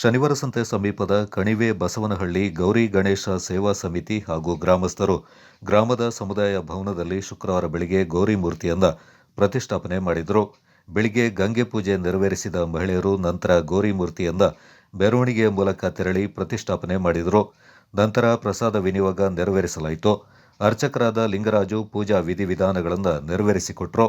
ಶನಿವಾರ ಸಂತೆ ಸಮೀಪದ ಕಣಿವೆ ಬಸವನಹಳ್ಳಿ ಗೌರಿ ಗಣೇಶ ಸೇವಾ ಸಮಿತಿ ಹಾಗೂ ಗ್ರಾಮಸ್ಥರು ಗ್ರಾಮದ ಸಮುದಾಯ ಭವನದಲ್ಲಿ ಶುಕ್ರವಾರ ಬೆಳಗ್ಗೆ ಗೌರಿ ಮೂರ್ತಿಯನ್ನ ಪ್ರತಿಷ್ಠಾಪನೆ ಮಾಡಿದರು. ಬೆಳಿಗ್ಗೆ ಗಂಗೆ ಪೂಜೆ ನೆರವೇರಿಸಿದ ಮಹಿಳೆಯರು ನಂತರ ಗೌರಿ ಮೂರ್ತಿಯನ್ನ ಮೆರವಣಿಗೆಯ ಮೂಲಕ ತೆರಳಿ ಪ್ರತಿಷ್ಠಾಪನೆ ಮಾಡಿದರು. ನಂತರ ಪ್ರಸಾದ ವಿನಿಯೋಗ ನೆರವೇರಿಸಲಾಯಿತು. ಅರ್ಚಕರಾದ ಲಿಂಗರಾಜು ಪೂಜಾ ವಿಧಿವಿಧಾನಗಳನ್ನು ನೆರವೇರಿಸಿಕೊಟ್ರು.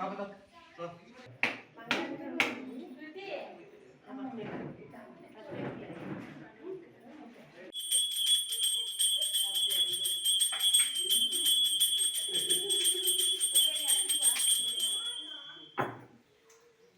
拿不动走。